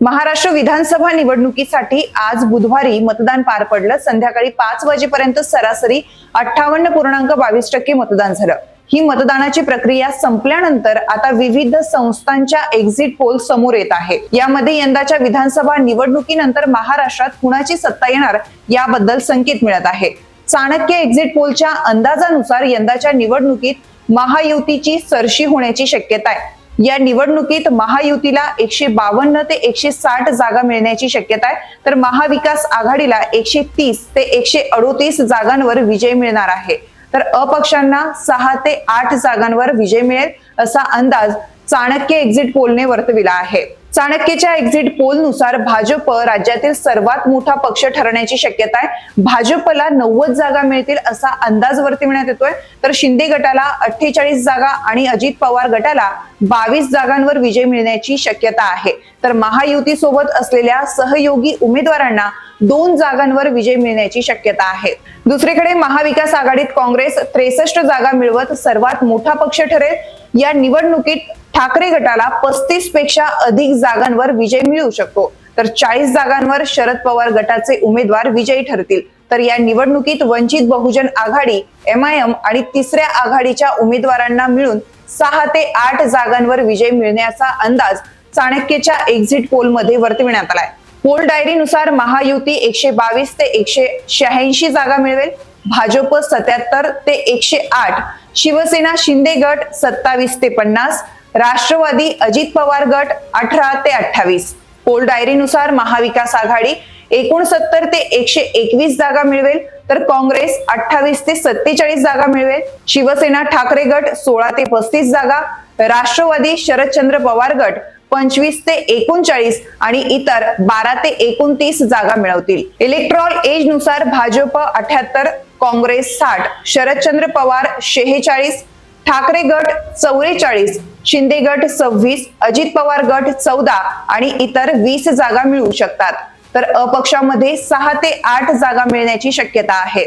महाराष्ट्र विधानसभा निवडणुकीसाठी आज बुधवारी मतदान पार पडलं. संध्याकाळी पाच वाजेपर्यंत सरासरी अठ्ठावन्न पूर्णांक बावीस टक्के मतदान झालं. ही मतदानाची प्रक्रिया संपल्यानंतर आता विविध संस्थांच्या एक्झिट पोल समोर येत आहे. यामध्ये यंदाच्या विधानसभा निवडणुकीनंतर महाराष्ट्रात कुणाची सत्ता येणार याबद्दल संकेत मिळत आहे. चाणक्य एक्झिट पोलच्या अंदाजानुसार यंदाच्या निवडणुकीत महायुतीची सरशी होण्याची शक्यता आहे. या निवडणुकीत महायुतीला एकशे बावन्न ते एकशे साठ जागा मिळण्याची शक्यता आहे. तर महाविकास आघाडीला एकशे तीस ते एकशे अडोतीस जागांवर विजय मिळणार आहे. तर अपक्षांना सहा ते आठ जागांवर विजय मिळेल असा अंदाज चाणक्य एक्झिट पोलने वर्तविला आहे. चाणक्यच्या एक्झिट पोलनुसार भाजप राज्यातील सर्वात मोठा पक्ष ठरण्याची शक्यता आहे. भाजपला नव्वद जागा मिळतील असा अंदाज वर्तविण्यात येतोय. तर शिंदे गटाला अठ्ठेचाळीस जागा आणि अजित पवार गटाला बावीस जागांवर विजय मिळण्याची शक्यता आहे. तर महायुती सोबत असलेल्या सहयोगी उमेदवारांना दोन जागांवर विजय मिळण्याची शक्यता आहे. दुसरीकडे महाविकास आघाडीत काँग्रेस त्रेसष्ट जागा मिळवत सर्वात मोठा पक्ष ठरेल. या निवडणुकीत ठाकरे गटाला पस्तीसपेक्षा अधिक जागांवर विजय मिळू शकतो. तर चाळीस जागांवर शरद पवार गटाचे उमेदवार विजयी ठरतील. तर या निवडणुकीत Vanchit Bahujan Aghadi M I M आणि तिसऱ्या आघाडीच्या उमेदवारांना मिळून सहा ते आठ जागांवर विजय मिळण्याचा अंदाज चाणक्यच्या एक्झिट पोलमध्ये वर्तविण्यात आलाय. पोल डायरीनुसार महायुती एकशे बावीस ते एकशे शहाऐंशी जागा मिळवेल. भाजप सत्याहत्तर ते एकशे आठ. शिवसेना शिंदे गट सत्तावीस ते पन्नास. राष्ट्रवादी अजित पवार गट अठरा ते अठ्ठावीस. पोल डायरीनुसार महाविकास आघाडी एकोणसत्तर ते एकशे एकवीस जागा मिळवेल तर काँग्रेस अठ्ठावीस ते सत्तेचाळीस जागा मिळवेल शिवसेना ठाकरे गट सोळा ते पस्तीस जागा राष्ट्रवादी शरदचंद्र पवार गट पंचवीस ते एकोणचाळीस आणि इतर बारा ते एकोणतीस जागा मिळवतील. इलेक्ट्रॉल एजनुसार भाजप अठ्याहत्तर काँग्रेस साठ शरदचंद्र पवार शेहेचाळीस ठाकरे गट चौवेचाळीस शिंदे गट सव्वीस अजित पवार गट चौदा आणि इतर वीस जागा मिळू शकतात. तर अपक्षामध्ये सहा ते आठ जागा मिळण्याची शक्यता आहे.